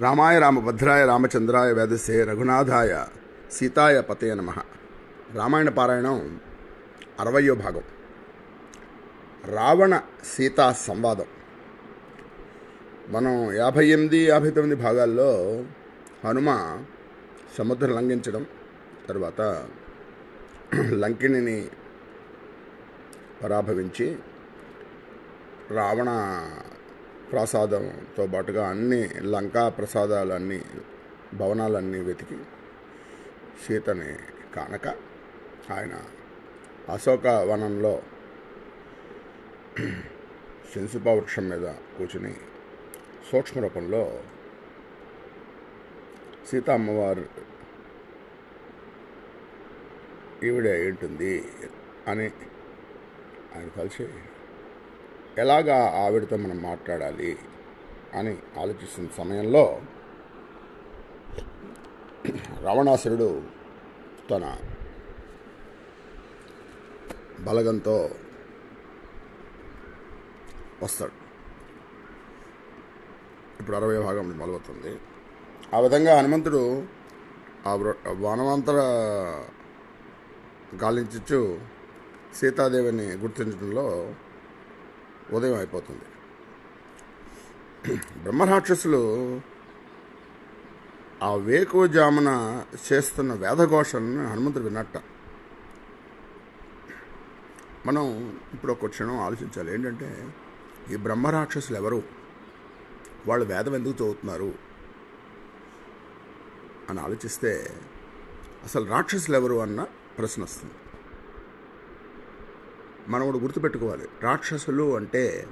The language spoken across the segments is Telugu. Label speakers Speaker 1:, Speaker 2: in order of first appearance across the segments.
Speaker 1: రామాయ రామభద్రాయ రామచంద్రాయ వేదసే రఘునాథాయ సీతాయ పతయ నమ. రామాయణ పారాయణం అరవయో భాగం. రావణ సీతా సంవాదం. మనం యాభై ఎనిమిది యాభై తొమ్మిది భాగాల్లో హనుమ సముద్రం లంఘించడం తర్వాత లంకిణిని పరాభవించి రావణ ప్రసాదంతో పాటుగా అన్ని లంకా ప్రసాదాలన్నీ భవనాలన్నీ వెతికి సీతని కానక ఆయన అశోక వనంలో శంసుప వృక్షం మీద కూర్చుని సూక్ష్మ రూపంలో సీత అమ్మవారు ఈవిడే ఏంటుంది అని ఆయన కలిసి ఎలాగా ఆవిడతో మనం మాట్లాడాలి అని ఆలోచిస్తున్న సమయంలో రావణాసురుడు తన బలగంతో వస్తాడు. ఇప్పుడు అరవై భాగం మొదలవుతుంది. ఆ విధంగా హనుమంతుడు ఆ వృ- వనమంతర గాలించచ్చు సీతాదేవిని గుర్తించడంలో ఉదయం అయిపోతుంది. బ్రహ్మరాక్షసులు ఆ వేకువజామున చేస్తున్న వేదఘోషలను హనుమంతుడు విన్నట్ట. మనం ఇప్పుడు ఒక క్షణం ఆలోచించాలి. ఏంటంటే ఈ బ్రహ్మరాక్షసులు ఎవరు? వాళ్ళు వేదం ఎందుకు చదువుతున్నారు? అని ఆలోచిస్తే అసలు రాక్షసులు ఎవరు అన్న ప్రశ్న వస్తుంది. మనం ఒకటి గుర్తుపెట్టుకోవాలి. రాక్షసులు అంటే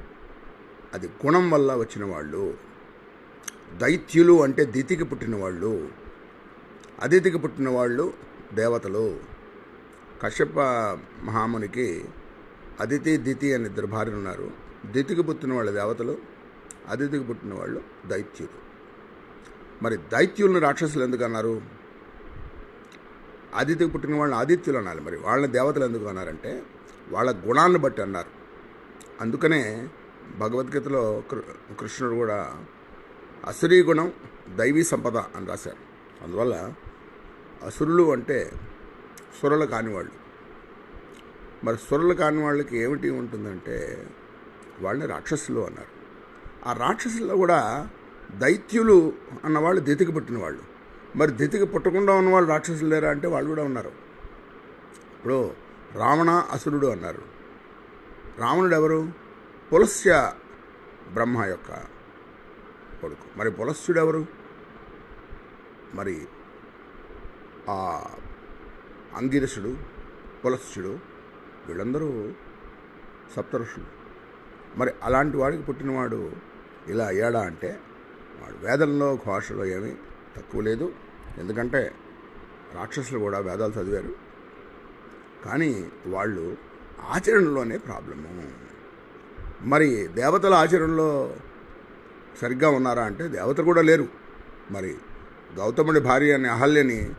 Speaker 1: అది గుణం వల్ల వచ్చిన వాళ్ళు దైత్యులు అంటే దితికి పుట్టిన వాళ్ళు అదితికి పుట్టిన వాళ్ళు దేవతలు. కశ్యప మహామునికి అదితి దితి అని ఇద్దరు భార్యలు ఉన్నారు. దితికి పుట్టిన వాళ్ళు దేవతలు అదితికి పుట్టిన వాళ్ళు దైత్యులు. మరి దైత్యులను రాక్షసులు ఎందుకు అన్నారు? అదితికి పుట్టిన వాళ్ళని ఆదిత్యులు అనాలి మరి. వాళ్ళని దేవతలు ఎందుకు అన్నారంటే వాళ్ళ గుణాన్ని బట్టి అన్నారు. అందుకనే భగవద్గీతలో కృ- కృష్ణుడు కూడా అసురీ గుణం దైవీ సంపద అని రాశారు. అందువల్ల అసురులు అంటే సురలు కానివాళ్ళు. మరి సురలు కాని వాళ్ళకి ఏమిటి ఉంటుందంటే వాళ్ళని రాక్షసులు అన్నారు. ఆ రాక్షసుల్లో కూడా దైత్యులు అన్నవాళ్ళు దితికి పుట్టిన వాళ్ళు మరి దితికి పుట్టకుండా ఉన్నవాళ్ళు రాక్షసులు లేరా అంటే వాళ్ళు కూడా ఉన్నారు. ఇప్పుడు రావణ అసురుడు అన్నారు. రావణుడు ఎవరు పులస్య బ్రహ్మ యొక్క కొడుకు. మరి పులస్యుడు ఎవరు మరి ఆ అంగిరసుడు పులస్యుడు వీళ్ళందరూ సప్తఋషులు. మరి అలాంటి వాడికి పుట్టినవాడు ఇలా అయ్యాడా అంటే వాడు వేదంలో ఘోషలో ఏమీ తక్కువ లేదు. ఎందుకంటే రాక్షసులు కూడా వేదాలు చదివారు. కానీ వాళ్ళు ఆచరణలోనే ప్రాబ్లము. మరి దేవతల ఆచరణలో సరిగ్గా ఉన్నారా అంటే దేవతలు కూడా లేరు. మరి గౌతముడి భార్య అని అహల్యని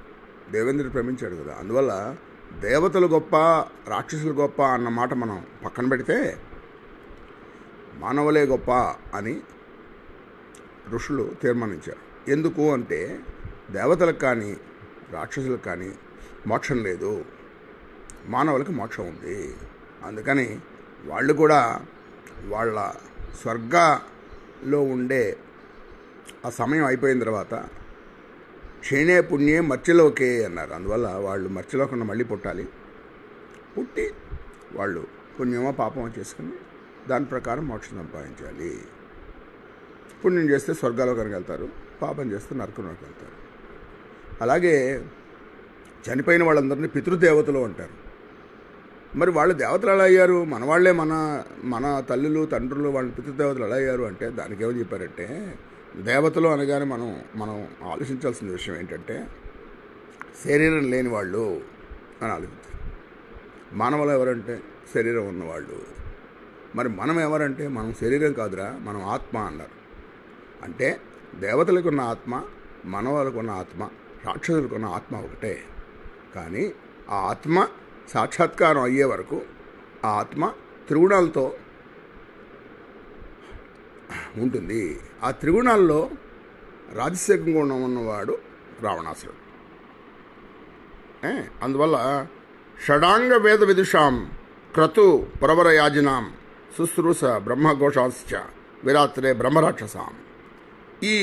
Speaker 1: దేవేంద్రుడు ప్రేమించాడు కదా. అందువల్ల దేవతలు గొప్ప రాక్షసులు గొప్ప అన్న మాట మనం పక్కన పెడితే మానవులే గొప్ప అని ఋషులు తీర్మానించారు. ఎందుకు అంటే దేవతలకు కానీ రాక్షసులకు కానీ మోక్షం లేదు. మానవులకు మోక్షం ఉంది. అందుకని వాళ్ళు కూడా వాళ్ళ స్వర్గలో ఉండే ఆ సమయం అయిపోయిన తర్వాత క్షీణే పుణ్యే మర్చిలోకే అన్నారు. అందువల్ల వాళ్ళు మర్చిలోకుండా మళ్ళీ పుట్టాలి. పుట్టి వాళ్ళు పుణ్యమో పాపమో చేసుకుని దాని ప్రకారం మోక్షం సంపాదించాలి. పుణ్యం చేస్తే స్వర్గాలోకానికి వెళ్తారు పాపం చేస్తే నరకంలోకి వెళ్తారు. అలాగే చనిపోయిన వాళ్ళందరినీ పితృదేవతలు అంటారు. మరి వాళ్ళు దేవతలు ఎలా అయ్యారు? మన వాళ్ళే మన మన తల్లులు తండ్రులు వాళ్ళ పితృదేవతలు ఎలా అయ్యారు అంటే దానికి ఏమని చెప్పారంటే దేవతలు అనగానే మనం మనం ఆలోచించాల్సిన విషయం ఏంటంటే శరీరం లేని వాళ్ళు అని ఆలోచించారు మానవులు ఎవరంటే శరీరం ఉన్నవాళ్ళు. మరి మనం ఎవరంటే మనం శరీరం కాదురా మనం ఆత్మ అన్నారు. అంటే దేవతలకు ఉన్న ఆత్మ మనవాళ్ళకు ఉన్న ఆత్మ రాక్షసులకు ఉన్న ఆత్మ ఒకటే. కానీ ఆ ఆత్మ సాక్షాత్కారం అయ్యే వరకు ఆ ఆత్మ త్రిగుణాలతో ఉంటుంది. ఆ త్రిగుణాల్లో రాజశేఖర గుణం ఉన్నవాడు రావణాసురుడు. అందువల్ల షడాంగ వేద విదుషాం క్రతు ప్రవరయాజినాం శుశ్రూష బ్రహ్మఘోషాంశ్చ విరాత్రే బ్రహ్మరాక్షసాం. ఈ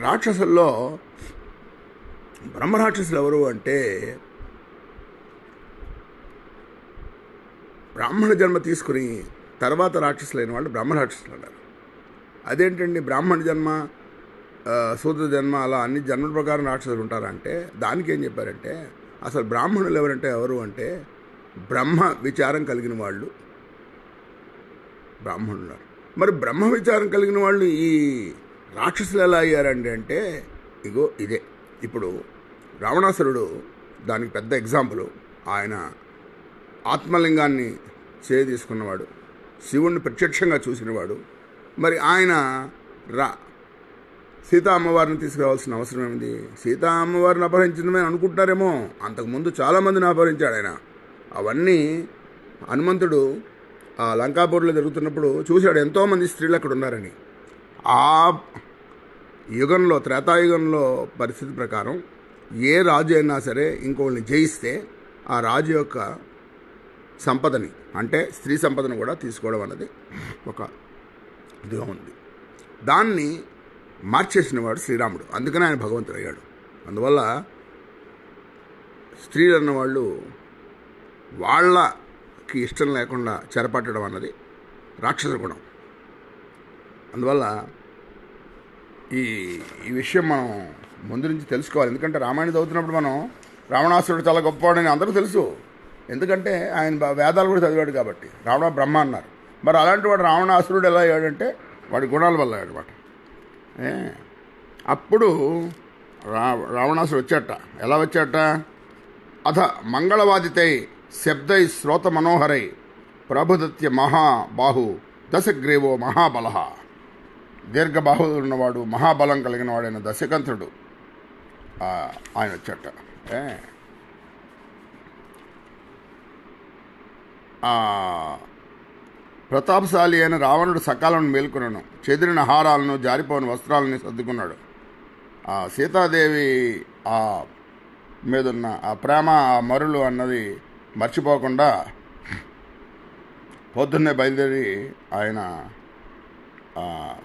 Speaker 1: రాక్షసుల్లో బ్రహ్మరాక్షసులు ఎవరు అంటే బ్రాహ్మణ జన్మ తీసుకుని తర్వాత రాక్షసులైన వాళ్ళు బ్రాహ్మణ రాక్షసులు అన్నారు అదేంటండి బ్రాహ్మణ జన్మ శూద్ర జన్మ అలా అన్ని జన్మల ప్రకారం రాక్షసులు ఉంటారంటే దానికి ఏం చెప్పారంటే అసలు బ్రాహ్మణులు ఎవరంటే ఎవరు అంటే బ్రహ్మ విచారం కలిగిన వాళ్ళు బ్రాహ్మణులు మరి బ్రహ్మ విచారం కలిగిన వాళ్ళు ఈ రాక్షసులు ఎలా అయ్యారండి అంటే ఇగో ఇదే. ఇప్పుడు రావణాసురుడు దానికి పెద్ద ఎగ్జాంపుల్ ఆయన ఆత్మలింగాన్ని చేయి తీసుకున్నవాడు. శివుణ్ణి ప్రత్యక్షంగా చూసినవాడు. మరి ఆయన రా. సీతా అమ్మవారిని తీసుకురావాల్సిన అవసరం ఏమిటి సీతా అమ్మవారిని అపహరించడమే అనుకుంటారేమో అంతకుముందు చాలామందిని అపహరించాడు ఆయన. అవన్నీ హనుమంతుడు ఆ లంకాపూర్లో జరుగుతున్నప్పుడు చూశాడు. ఎంతోమంది స్త్రీలు అక్కడ ఉన్నారని. ఆ యుగంలో త్రేతాయుగంలో పరిస్థితి ప్రకారం ఏ రాజు అయినా సరే ఇంకోళ్ళని జయిస్తే ఆ రాజు యొక్క సంపదని అంటే స్త్రీ సంపదను కూడా తీసుకోవడం అన్నది ఒక ఇదిగా ఉంది. దాన్ని మార్చేసిన వాడు శ్రీరాముడు. అందుకనే ఆయన భగవంతుడు అయ్యాడు అందువల్ల స్త్రీలు అన్నవాళ్ళు వాళ్ళకి ఇష్టం లేకుండా చెరపట్టడం అన్నది రాక్షస గుణం. అందువల్ల ఈ ఈ విషయం మనం ముందు నుంచి తెలుసుకోవాలి. ఎందుకంటే రామాయణం చదువుతున్నప్పుడు మనం రావణాసురుడు చాలా గొప్పవాడని అందరూ తెలుసు. ఎందుకంటే ఆయన వేదాలు కూడా చదివాడు కాబట్టి. రావణ బ్రహ్మ అన్నారు. మరి అలాంటి వాడు రావణాసురుడు ఎలా అయ్యాడంటే వాడి గుణాల వల్ల అయ్యాడనమాట ఏ? అప్పుడు రా రావణాసుడు వచ్చాట ఎలా వచ్చాట అథ మంగళవాదితై శబ్దై శ్రోత మనోహరై ప్రభుదత్య మహాబాహు దశగ్రీవో మహాబల. దీర్ఘబాహువులు ఉన్నవాడు మహాబలం కలిగిన వాడైన దశకంత్రుడు ఆయన వచ్చాట ఏ? ప్రతాపశాలి అయిన రావణుడు సకాలను మేల్కొనను. చెదిరిన హారాలను జారిపోని వస్త్రాలని సర్దుకున్నాడు. ఆ సీతాదేవి ఆ మీదున్న ఆ ప్రేమ ఆ మరులు అన్నది మర్చిపోకుండా పొద్దున్నే బయలుదేరి ఆయన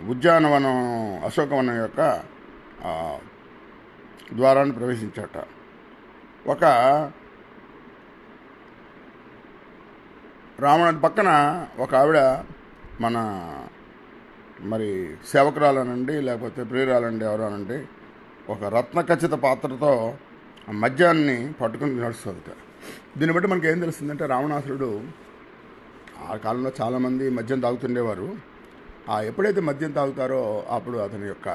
Speaker 1: ఉద్యానవనం అశోకవనం యొక్క ద్వారాన్ని ప్రవేశించాట. ఒక రావణుడి పక్కన ఒక ఆవిడ మన మరి సేవకురాలనండి లేకపోతే ప్రియురాలండి ఎవరానండి ఒక రత్న ఖచ్చిత పాత్రతో మద్యాన్ని పట్టుకుని నడుస్తుంది దీన్ని బట్టి మనకి ఏం తెలుస్తుందంటే రావణాసురుడు ఆ కాలంలో చాలామంది మద్యం తాగుతుండేవారు. ఆ ఎప్పుడైతే మద్యం తాగుతారో అప్పుడు అతని యొక్క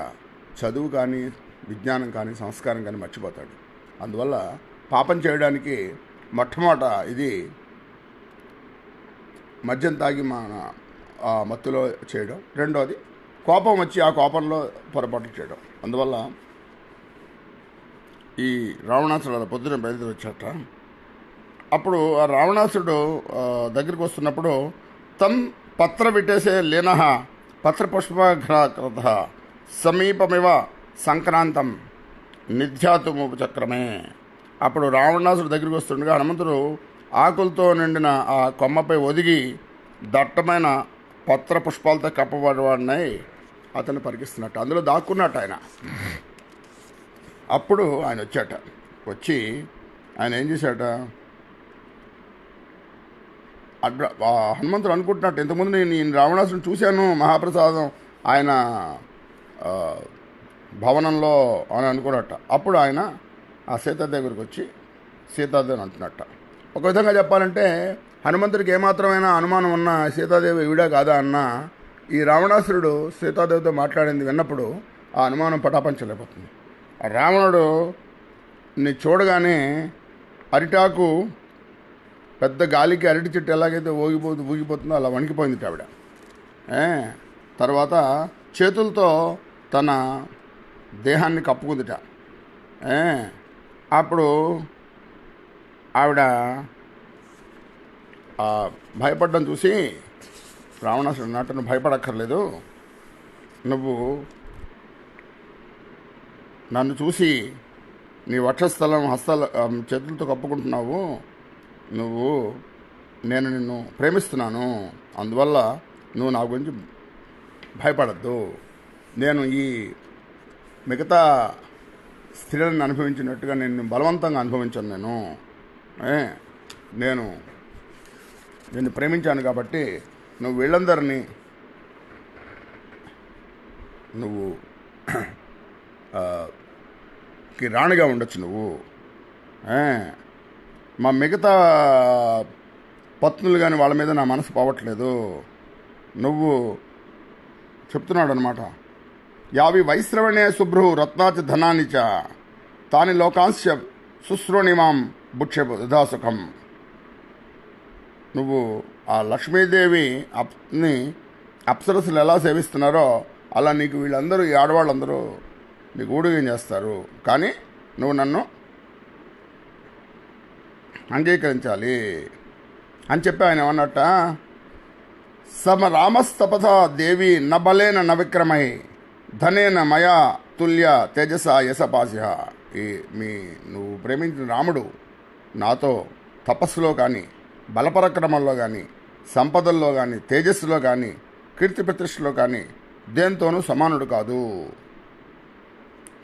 Speaker 1: చదువు కానీ విజ్ఞానం కానీ సంస్కారం కానీ మర్చిపోతాడు. అందువల్ల పాపం చేయడానికి మొట్టమొదట ఇది మద్యం తాగి మన మత్తులో చేయడం. రెండోది కోపం వచ్చి ఆ కోపంలో పొరపాటు చేయడం. అందువల్ల ఈ రావణాసుడు అలా పొద్దున బయలుదేరి వచ్చాట అప్పుడు ఆ రావణాసుడు దగ్గరికి వస్తున్నప్పుడు తం పత్ర విటేసే లీన పత్రపుష్పఘ్రాకృత సమీపమివ సంక్రాంతం నిధ్యాతుముపచక్రమే. అప్పుడు రావణాసుడు దగ్గరికి వస్తుండగా హనుమంతుడు ఆకులతో నిండిన ఆ కొమ్మపై ఒదిగి దట్టమైన పత్ర పుష్పాలతో కప్పబడివాడినై అతను పరికిస్తున్నట్టు అందులో దాక్కున్నట్టు ఆయన. అప్పుడు ఆయన వచ్చాట. వచ్చి ఆయన ఏం చేశాట? అడ్ర ఆ హనుమంతుడు అనుకుంటున్నట్టు ఇంతకుముందు నేను నేను రావణాసుని చూశాను మహాప్రసాదం ఆయన భవనంలో అని అనుకున్నట్ట. అప్పుడు ఆయన ఆ సీతాదేవి దగ్గరికి వచ్చి సీతాదేవి అంటున్నట్ట. ఒక విధంగా చెప్పాలంటే హనుమంతుడికి ఏమాత్రమైనా అనుమానం ఉన్న సీతాదేవి ఈవిడా కాదా అన్న ఈ రావణాసురుడు సీతాదేవితో మాట్లాడింది విన్నప్పుడు ఆ అనుమానం పటాపంచలేకపోతుంది. రావణుడు ని చూడగానే అరిటాకు పెద్ద గాలికి అరటి చెట్టు ఎలాగైతే ఊగిపోతు ఊగిపోతుందో అలా వణికిపోయింది ఆవిడ. తర్వాత చేతులతో తన దేహాన్ని కప్పుకుందిట. అప్పుడు ఆవిడ భయపడడం భయపడ్డం చూసి రావణాసుడు నాటను భయపడక్కర్లేదు. నువ్వు నన్ను చూసి నీ వక్షస్థలం హస్తల చేతులతో కప్పుకుంటున్నావు. నువ్వు నేను నిన్ను ప్రేమిస్తున్నాను. అందువల్ల నువ్వు నా గురించి భయపడద్దు. నేను ఈ మిగతా స్త్రీలను అనుభవించినట్టుగా నేను బలవంతంగా అనుభవించాను నేను. నేను నిన్ను ప్రేమించాను కాబట్టి నువ్వు వీళ్ళందరినీ నువ్వు కి రాణిగా ఉండొచ్చు నువ్వు. మా మిగతా పత్నులు కానీ వాళ్ళ మీద నా మనసు పోవట్లేదు. నువ్వు చెప్తున్నాడు అనమాట యావి వైశ్రవణే శుభ్రు రత్నాచ ధనానిచ తాని లోకాంశ శుశ్రోణిమాం భుక్ష సుఖం నువ్వు ఆ లక్ష్మీదేవి అప్ని అప్సరసులు ఎలా సేవిస్తున్నారో అలా నీకు వీళ్ళందరూ ఈ ఆడవాళ్ళందరూ నీకు ఊడిగం చేస్తారు. కానీ నువ్వు నన్ను అంగీకరించాలి అని చెప్పి ఆయన ఏమన్నట్ట? సమ రామస్తపథ దేవి న బలేన న విక్రమై ధనేన మయా తుల్య తేజస యశపాసిహ ఈ మీ నువ్వు ప్రేమించిన రాముడు నాతో తపస్సులో కానీ బలపరక్రమంలో కానీ సంపదల్లో కానీ తేజస్సులో కానీ కీర్తి ప్రతిష్టలో కానీ దేంతోనూ సమానుడు కాదు.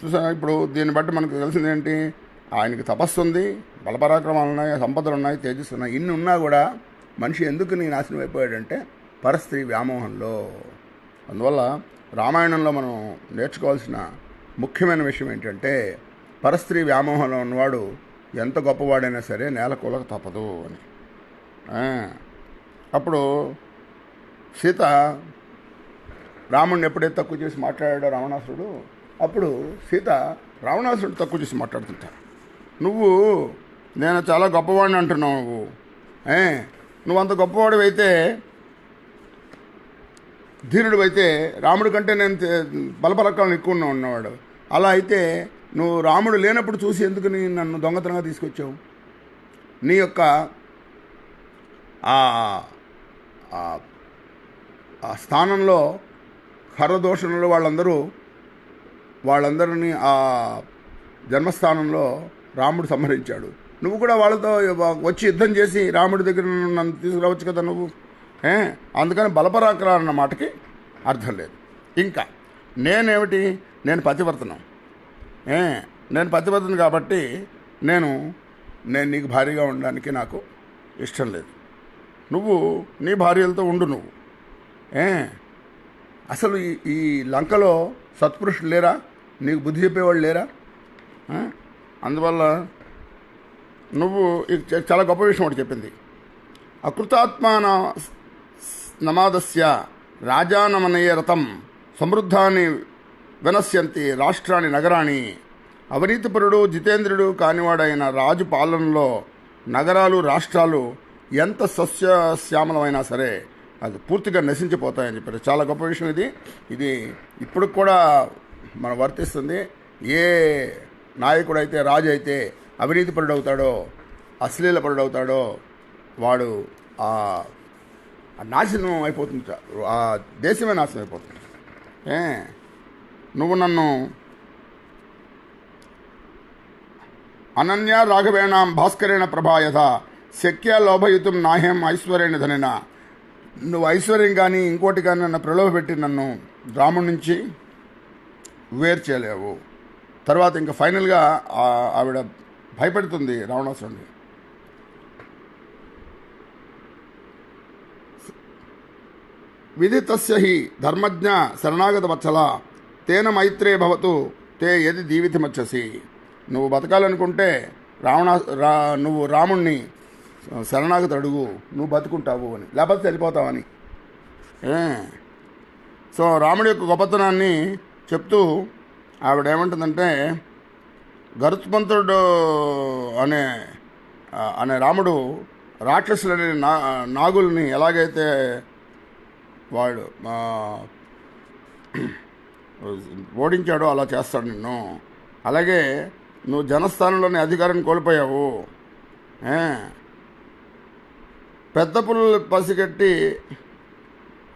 Speaker 1: చూసా ఇప్పుడు దీన్ని బట్టి మనకు తెలిసింది ఏంటి? ఆయనకి తపస్సు ఉంది బలపరాక్రమాలు ఉన్నాయి సంపదలు ఉన్నాయి తేజస్సు ఉన్నాయి ఇన్ని ఉన్నా కూడా మనిషి ఎందుకు నీ నాశనం అయిపోయాడంటే పరస్త్రీ వ్యామోహంలో. అందువల్ల రామాయణంలో మనం నేర్చుకోవాల్సిన ముఖ్యమైన విషయం ఏంటంటే పరస్త్రీ వ్యామోహంలో ఉన్నవాడు ఎంత గొప్పవాడైనా సరే నేల కూలక తప్పదు అని. అప్పుడు సీత రాముడిని ఎప్పుడైతే తక్కువ చేసి మాట్లాడాడో రావణాసురుడు అప్పుడు సీత రావణాసురుడు తక్కువ చేసి మాట్లాడుతుంటారు నువ్వు నేను చాలా గొప్పవాడిని అంటున్నావు నువ్వు. ఏ నువ్వు అంత గొప్పవాడు అయితే ధీరుడు అయితే రాముడి కంటే నేను బలపలకాలను ఎక్కువ ఉన్నవాడు అలా అయితే నువ్వు రాముడు లేనప్పుడు చూసి ఎందుకు నీ నన్ను దొంగతనంగా తీసుకొచ్చావు? నీ యొక్క ఆ- ఆ- ఆ స్థానంలో హరదోషణులు వాళ్ళందరూ వాళ్ళందరినీ ఆ జన్మస్థానంలో రాముడు సంహరించాడు. నువ్వు కూడా వాళ్ళతో వచ్చి యుద్ధం చేసి రాముడి దగ్గర నన్ను తీసుకురావచ్చు కదా నువ్వు? ఏ? అందుకని బలపరాకరా అన్న మాటకి అర్థం లేదు. ఇంకా నేనేమిటి? నేను పతివర్తనం. నేను పతివర్తను కాబట్టి నేను నేను నీకు భారీగా ఉండడానికి నాకు ఇష్టం లేదు. నువ్వు నీ భార్యలతో ఉండు నువ్వు. ఏ అసలు ఈ ఈ లంకలో సత్పురుషులు లేరా? నీకు బుద్ధి చెప్పేవాళ్ళు లేరా? అందువల్ల నువ్వు ఇది చాలా గొప్ప విషయం ఒకటి చెప్పింది. అకృతాత్మాన నమాదస్య రాజానమనయ రథం సమృద్ధాన్ని వినశ్యంతి రాష్ట్రాన్ని నగరాన్ని అవినీతిపరుడు జితేంద్రుడు కానివాడైన రాజు పాలనలో నగరాలు రాష్ట్రాలు ఎంత సస్యశ్యామలమైనా సరే అది పూర్తిగా నశించిపోతాయని చెప్పారు. చాలా గొప్ప విషయం ఇది. ఇది ఇప్పుడు కూడా మనం వర్తిస్తుంది. ఏ నాయకుడు అయితే రాజు అయితే అవినీతిపరుడు అవుతాడో అశ్లీల పరుడు అవుతాడో వాడు ఆ నాశనం అయిపోతుంది. ఆ దేశమే నాశనం అయిపోతుంది. ఏ? నువ్వు నన్ను అనన్య రాఘవేణాం భాస్కరేణ ప్రభాయత శక్య లోభయుతం నాహ్యం ఐశ్వర్యణ ధనిన. నువ్వు ఐశ్వర్యం కానీ ఇంకోటి కానీ నన్ను ప్రలోభపెట్టి నన్ను రాముడి నుంచి వేరు చేయలేవు. తర్వాత ఇంకా ఫైనల్గా ఆవిడ భయపెడుతుంది రావణాసురుడిని విదితస్య హి ధర్మజ్ఞ శరణాగత వత్సల. తేన మైత్రే భవతు తే యది జీవితమచ్చసి నువ్వు బతకాలనుకుంటే రావణ రా నువ్వు రాముణ్ణి శరణాగత అడుగు నువ్వు బతుకుంటావు అని. లేకపోతే చనిపోతావని. ఏ? సో రాముడి యొక్క గొప్పతనాన్ని చెప్తూ ఆవిడ ఏమంటుందంటే గరుత్మంతుడు అనే అనే రాముడు రాక్షసులని నా నాగుల్ని ఎలాగైతే వాడు ఓడించాడో అలా చేస్తాడు నిన్ను. అలాగే నువ్వు జనస్థానంలోని అధికారాన్ని కోల్పోయావు. పెద్ద పుల్లలు పసిగట్టి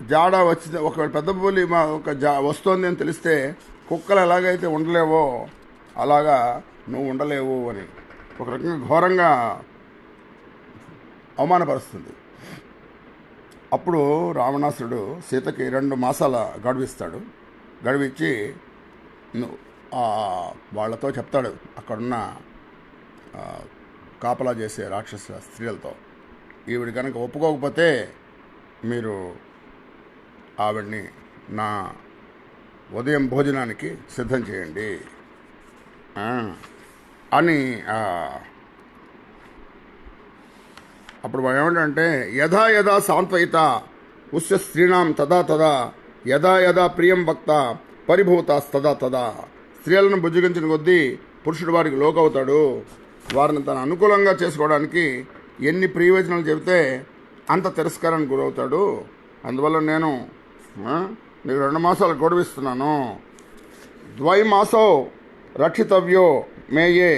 Speaker 1: జాడ వచ్చి ఒకవేళ పెద్ద పులి మా ఒక జా వస్తోంది అని తెలిస్తే కుక్కలు ఎలాగైతే ఉండలేవో అలాగా నువ్వు ఉండలేవు అని ఒక రకంగా ఘోరంగా అవమానపరుస్తుంది. అప్పుడు రావణాసురుడు సీతకి రెండు మాసాల గడువిస్తాడు. గడువిచ్చి వాళ్ళతో చెప్తాడు అక్కడున్న కాపలా చేసే రాక్షస స్త్రీలతో. ఈవిడ కనుక ఒప్పుకోకపోతే మీరు ఆవిడ్ని నా ఉదయం భోజనానికి సిద్ధం చేయండి. అని అప్పుడు మనం ఏమంటే యథా యథా సాంత్వయిత ఉస్య స్త్రీణాం తదా తదా యదా యదా ప్రియం వక్త పరిభూత తదా తదా. స్త్రీలను బుజ్జగించిన కొద్దీ పురుషుడు వారికి లోకవుతాడు. వారిని తన అనుకూలంగా చేసుకోవడానికి ఎన్ని ప్రయోజనాలు చెబితే అంత తిరస్కారానికి గురవుతాడు. అందువల్ల నేను నీకు రెండు మాసాలు గొడవిస్తున్నాను ద్వైమాసో రక్షితవ్యో మేయే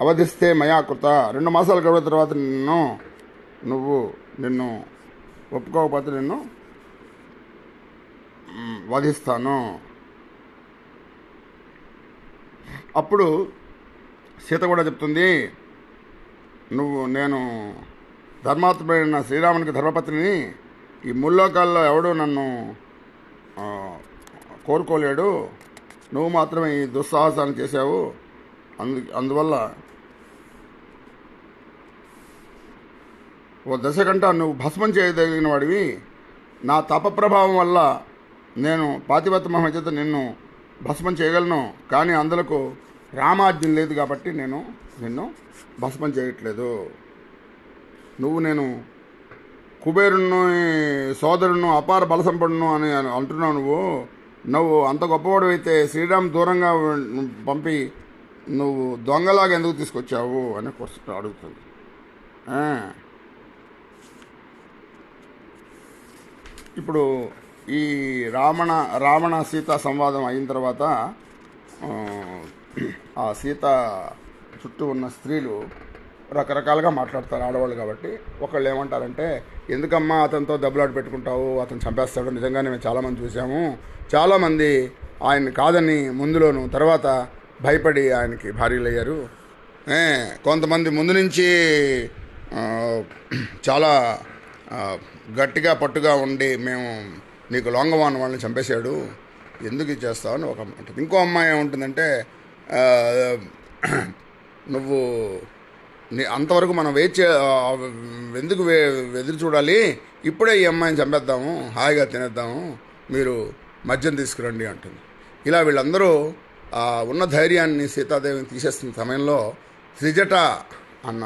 Speaker 1: అవధిస్తే మయాకృత. రెండు మాసాలు గడిపిన తర్వాత నిన్ను నువ్వు నిన్ను ఒప్పుకోకపోతే నిన్ను వధిస్తాను. అప్పుడు సీత కూడా చెప్తుంది నువ్వు నేను ధర్మాత్మైన శ్రీరామునికి ధర్మపత్నిని ఈ ముల్లోకాల్లో ఎవడూ నన్ను కోరుకోలేడు. నువ్వు మాత్రమే ఈ దుస్సాహసాన్ని చేశావు. అందు అందువల్ల ఓ దశ కంట నువ్వు భస్మం చేయదగిన వాడివి నా తప ప్రభావం వల్ల నేను పాతిపత్త మహిమ చేత నిన్ను భస్మం చేయగలను కానీ అందులకు రామాజ్ఞం లేదు కాబట్టి నేను నిన్ను భస్మం చేయట్లేదు. నువ్వు నేను కుబేరును సోదరును అపార బలసంపడును అని అంటున్నావు నువ్వు. నువ్వు అంత గొప్పవాడు అయితే శ్రీరామ్ దూరంగా పంపి నువ్వు దొంగలాగా ఎందుకు తీసుకొచ్చావు అని క్వశ్చన్ అడుగుతుంది. ఇప్పుడు ఈ రావణ రావణ సీత సంవాదం అయిన తర్వాత ఆ, సీత చుట్టూ ఉన్న స్త్రీలు రకరకాలుగా మాట్లాడతారు ఆడవాళ్ళు కాబట్టి. ఒకళ్ళు ఏమంటారంటే ఎందుకమ్మా అతనితో దెబ్బలాట పెట్టుకుంటావు? అతను చంపేస్తాడు. నిజంగానే మేము చాలామంది చూసాము. చాలామంది ఆయన కాదని ముందులోను తర్వాత భయపడి ఆయనకి భార్యలయ్యారు. కొంతమంది ముందు నుంచి చాలా గట్టిగా పట్టుగా ఉండి మేము నీకు లొంగవాన్ వాళ్ళని చంపేశాడు ఎందుకు ఇచ్చేస్తావు అని ఒక అమ్మాయి ఇంకో అమ్మాయి ఏముంటుందంటే నువ్వు నీ అంతవరకు మనం వెయిట్ చే ఎందుకు వే ఎదురు చూడాలి? ఇప్పుడే ఈ అమ్మాయిని చంపేద్దాము హాయిగా తినేద్దాము మీరు మద్యం తీసుకురండి అంటుంది. ఇలా వీళ్ళందరూ ఉన్న ధైర్యాన్ని సీతాదేవిని తీసేస్తున్న సమయంలో త్రిజట అన్న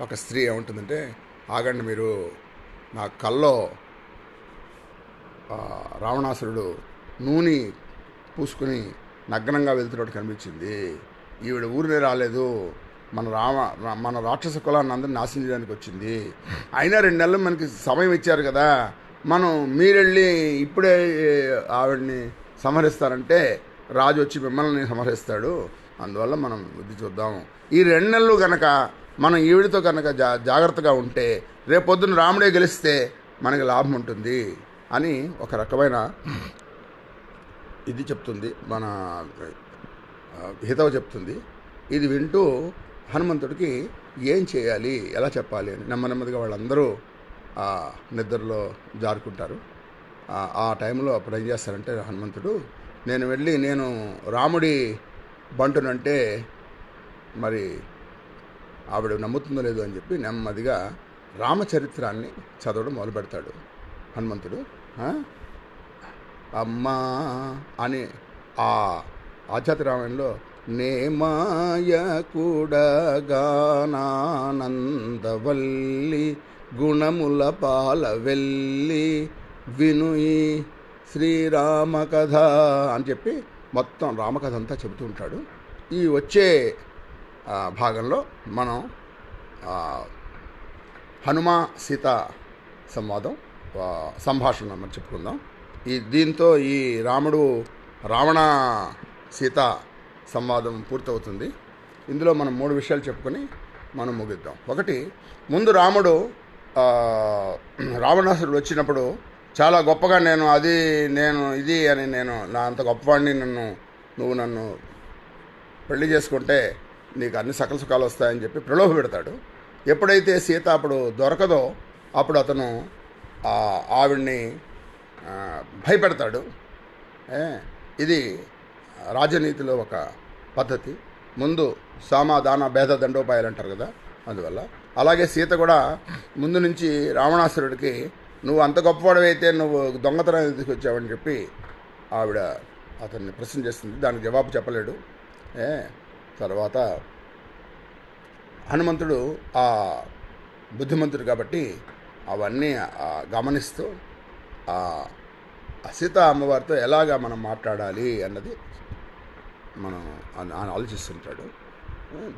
Speaker 1: ఒక స్త్రీ ఏముంటుందంటే ఆగండి మీరు నా కల్లో రావణాసురుడు నూనె పూసుకుని నగ్నంగా వెళ్తున్నట్టు కనిపించింది. ఈవిడ ఊరిని రాలేదు. మన రామ మన రాక్షస కులాన్ని అందరిని నాశనం చేయడానికి వచ్చింది. అయినా రెండు నెలలు మనకి సమయం ఇచ్చారు కదా. మనం మీరెళ్ళి ఇప్పుడే ఆవిడ్ని సంహరిస్తారంటే రాజు వచ్చి మిమ్మల్ని సంహరిస్తాడు. అందువల్ల మనం బుద్ధి చూద్దాం. ఈ రెండు నెలలు కనుక మనం ఈవిడితో కనుక జా జాగ్రత్తగా ఉంటే రేపొద్దున రాముడే గెలిస్తే మనకి లాభం ఉంటుంది. అని ఒక రకమైన ఇది చెప్తుంది. మన హితవ చెప్తుంది. ఇది వింటూ హనుమంతుడికి ఏం చేయాలి ఎలా చెప్పాలి అని నెమ్మ నెమ్మదిగా వాళ్ళందరూ ఆ నిద్రలో జారుకుంటారు. ఆ- ఆ టైంలో అప్పుడు ఏం చేస్తారంటే హనుమంతుడు నేను వెళ్ళి నేను రాముడి బంటునంటే మరి ఆవిడ నమ్ముతుందో లేదో అని చెప్పి నెమ్మదిగా రామచరిత్రాన్ని చదవడం మొదలు పెడతాడు హనుమంతుడు అమ్మా అని ఆ ఆచార్య రామాయణంలో నే మాయ కూడగానానందవల్లి గుణముల పాల వెళ్ళి వినుయి శ్రీరామకథ అని చెప్పి మొత్తం రామకథ అంతా చెబుతూ ఉంటాడు. ఈ వచ్చే భాగంలో మనం హనుమ సీత సంవాదం సంభాషణ మనం చెప్పుకుందాం. ఈ దీంతో ఈ రాముడు రావణ సీత సంవాదం పూర్తవుతుంది. ఇందులో మనం మూడు విషయాలు చెప్పుకొని మనం ముగిద్దాం. ఒకటి ముందు రాముడు రావణాసురుడు వచ్చినప్పుడు చాలా గొప్పగా నేను అది నేను ఇది అని నేను నా అంత గొప్పవాడిని నన్ను నువ్వు నన్ను పెళ్ళి చేసుకుంటే నీకు అన్ని సకల సుఖాలు వస్తాయని చెప్పి ప్రలోభ పెడతాడు. ఎప్పుడైతే సీత అప్పుడు దొరకదో అప్పుడు అతను ఆవిడ్ని భయపెడతాడు. ఇది రాజనీతిలో ఒక పద్ధతి. ముందు సామాధాన భేద దండోపాయాలు అంటారు కదా అందువల్ల. అలాగే సీత కూడా ముందు నుంచి రావణాసురుడికి నువ్వు అంత గొప్పవాడవైతే నువ్వు దొంగతనం తీసుకొచ్చావని చెప్పి ఆవిడ అతన్ని ప్రశ్న చేస్తుంది. దానికి జవాబు చెప్పలేడు. ఏ తర్వాత హనుమంతుడు ఆ బుద్ధిమంతుడు కాబట్టి అవన్నీ గమనిస్తూ ఆ సీత అమ్మవారితో ఎలాగా మనం మాట్లాడాలి అన్నది మనం ఆయన ఆలోచిస్తుంటాడు.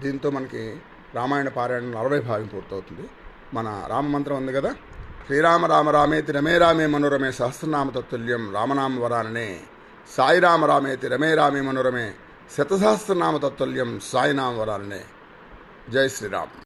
Speaker 1: దీంతో మనకి రామాయణ పారాయణ నలభై భాగం పూర్తవుతుంది. మన రామ మంత్రం ఉంది కదా? శ్రీరామ రామ రామేతి రమే రామే మనోరమే సహస్రనామ తత్తుల్యం రామనామ వరాననే. సాయి రామ రామేతి రమే రామే మనోరమే శతసహస్రనామ తత్తుల్యం సాయినామ వరాననే. జై శ్రీరామ్.